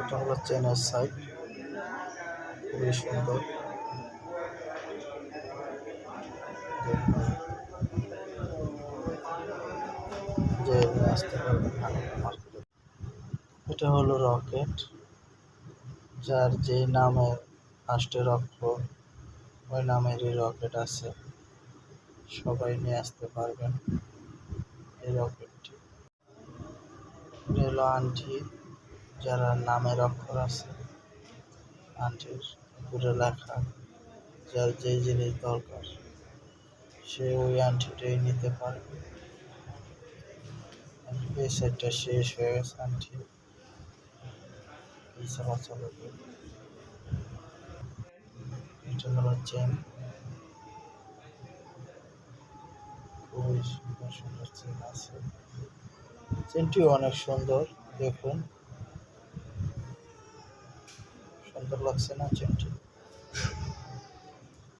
এটা হলো চেনের সাইড খুবই সুন্দর। যে আসতে পারবেন এটা হলো রকেট যার যে নামে ফার্স্টের অক্ষর ওই নামেরই রকেট আছে। সবাই নিয়ে আসতে পারবেন এই রকেটটি হলো আন্টি যারা নামের অক্ষর আছে। আন্টির উপরে লেখা, যার যে জিনিস দরকার, সে ওই আন্টিটাই নিতে পারবে। এই সেটটা শেষ হয়ে গেছে আন্টি এই চলাচল এটা হলো চেন খুবই সুন্দর সুন্দর চেন আছে। চেনটিও অনেক সুন্দর দেখুন। সুন্দর লাগছে না চেনটি